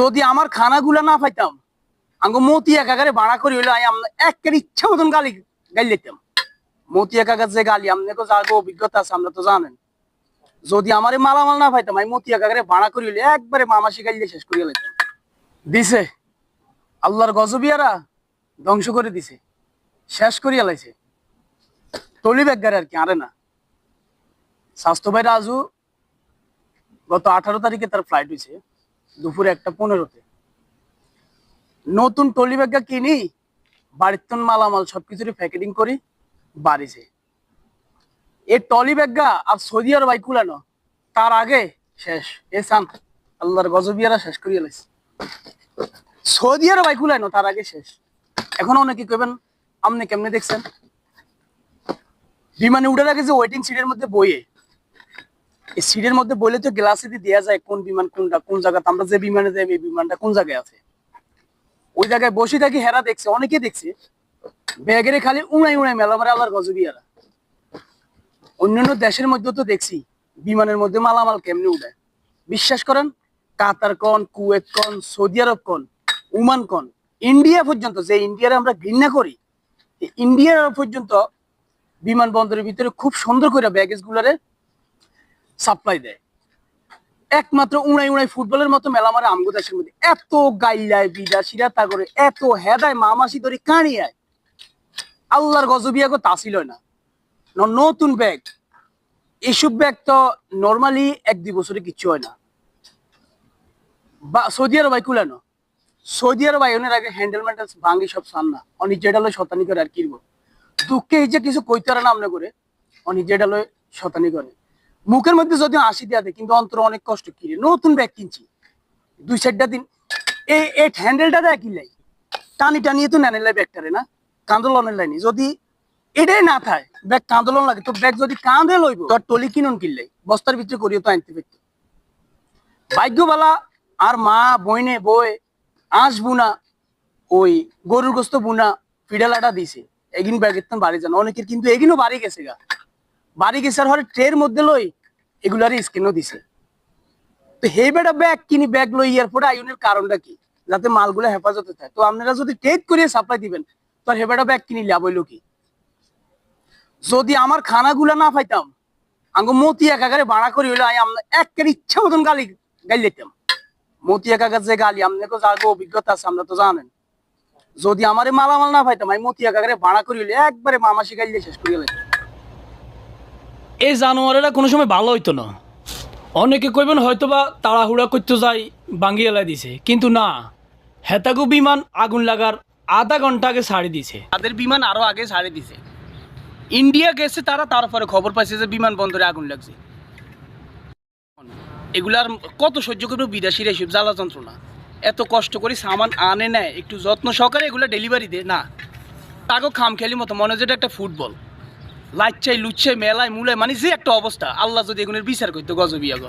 যদি আমার খানাগুলা না পাইতাম, আঙ্গ মতি একাগারে ভাড়া করি হইলে একের ইচ্ছা মতন গালি গালি দিতাম। মতি একাগার যে গালি আপনি তো যার অভিজ্ঞতা আছে আমরা তো জানেন। যদি আমারে মালামাল না পাইতাম আমি মতি একাগারে ভাড়া করি হইলে, একবারে মামাসি গালি শেষ করিয়া লাইতাম। দিছে। আল্লাহর গজবিয়ারা ধ্বংস করে দিছে, শেষ করিয়া লাইছে। টলি ব্যাগারে আর কি, আরে না। স্বাস্থ্য ভাই রাজু গত আঠারো তারিখে তার ফ্লাইট হয়েছে দুপুরে একটা পনেরোতে। নতুন টলি ব্যাগটা কিনি, বাড়ির মালামাল সবকিছুরই প্যাকেটিং করি বাড়িছে এ টলি ব্যাগা আর সৌদি আরব ভাই কুলানো তার আগে শেষ। এ সান, আল্লাহর গজবিয়ারা শেষ করিয়া লাইছে। সৌদি আর ভাই কুলানো তার আগে শেষ। এখন অনেকে কইবেন আপনি কেমনে দেখছেন? বিমানে উঠে রাখে যে ওয়েটিং সিটের মধ্যে বইয়ে সিটের মধ্যে বইলে তো গ্লাসে দেওয়া যায় কোন বিমান কোনটা, কোন জায়গাতে, আমরা যে বিমানে যাই, এই বিমানটা কোন জায়গায় আছে? ওই জায়গায় বসে থাকি, হেরা দেখছে, অনেকে দেখছে, ব্যাগের খালি উড়াই উড়াই মেলা মারে আল্লাহর গজবিয়ারা অন্যান্য দেশের মধ্যে তো দেখছি, বিমানের মধ্যে মালামাল কেমনে উড়ায়? বিশ্বাস করেন, কাতার কন, কুয়েত কন, সৌদি আরব কন উমান কন, ইন্ডিয়া পর্যন্ত যে ইন্ডিয়ারে আমরা ঘৃণা করি, এই ইন্ডিয়া পর্যন্ত বিমানবন্দরের ভিতরে খুব সুন্দর করে ব্যাগেজ গুলারে সাপ্লাই দেয়। একমাত্র উড়াই উড়াই ফুটবলের মতো মেলা মারে আমগো দেশের মধ্যে। এত গাইলায় বিদা সিরাতা করে, এত হেদায়, মামাসি ধরে কাঁড়িয়ায় আল্লাহর গজবিয়াগো হয় না। নতুন ব্যাগ এইসব ব্যাগ তো নর্মালি এক দুই বছরে কিচ্ছু হয় না। বা, সৌদি আরব ভাই কুলানো। সৌদি আরব আইনের আগে হ্যান্ডেল ম্যান্ডেল ভাঙ্গি সব সান না যেটা শতানি করে আর কিনবো দুঃখে এই যে কিছু কইতে না আমনে করে অনি যেটা শতানি করে। মুখের মধ্যে যদি আসি দেওয়া দেয়, কিন্তু অন্তর অনেক কষ্ট। কিনে নতুন ব্যাগ কিনছি। দুই চারটা দিন। এই এই হ্যান্ডেলটা দেয় কিনলাই টানি টানিয়ে তো নেনেলাই ব্যাগটারে না? কান্দোলনের লাইনি যদি এটাই না থাকে ব্যাগ কান্দোলন লাগে, তো ব্যাগ যদি কাঁদে লইব, তোর টলি কিনুন কিনলাই বস্তার ভিতরে করিও তো আনতে পারতো। ভাগ্যবালা আর মা, বইনে বই আঁশ বুনা, ওই গরুর গোস্ত বুনা ফিডালাটা দিছে। এগিন ব্যাগের তো বাড়ি যান অনেকের কিন্তু এগিনও বাড়ি গেছে গা। বাড়ি গেছে আর হরে ট্রের মধ্যে লই এগুলারই স্ক্যানও দিছে। তো হে বেটা ব্যাগ কিনি ব্যাগ লই এয়ারপোর্টে আইনের কারণটা কি? যাতে মালগুলো হেফাজতে থাকে। তো আপনারা যদি ট্রেড করিয়ে সাপ্লাই দিবেন, তো হে বেটা ব্যাগ কিনি লাভ কি? যদি আমার খানাগুলা না পাইতাম, আঙ্গ মতি একাগারে ভাড়া করি হইল আমরা একের ইচ্ছা মতন গালি গালি দিতাম। মতি একাগার যে গালি আপনি তো যার অভিজ্ঞতা আছে আমরা তো জানেন। যদি আমারে মালামাল না পাইতাম, আমি মতি একাগারে ভাড়া করি হইলে একবারে গালি দিয়ে শেষ করিয়া লাইতাম। এই জানোয়ারেরা কোনো সময় ভালো হইতো না। অনেকে কইবেন হয়তো বা তাড়াহুড়া করতে যাই বাঙ্গি এলাই দিছে। কিন্তু না, হেতাগু বিমান আগুন লাগার আধা ঘণ্টা আগে ছাড়ি দিছে। তাদের বিমান আরও আগে ছাড়ে দিছে। ইন্ডিয়া গেছে তারা, তারপরে খবর পাইছে যে বিমান বন্দরে আগুন লাগছে। এগুলার কত সহ্য করবে বিদেশিরা এসব জ্বালা যন্ত্রণা? এত কষ্ট করে সামান আনে নেয়, একটু যত্ন সহকারে এগুলো ডেলিভারি দেয়। না তাকে খাম খেলি মতো মনে হয় যেটা একটা ফুটবল লাচ্চাই লুচ্ছাই মেলায় মুলায় মানে যে একটা অবস্থা আল্লাহ যদি এগুলোর বিচার করতো গজবিয়াগ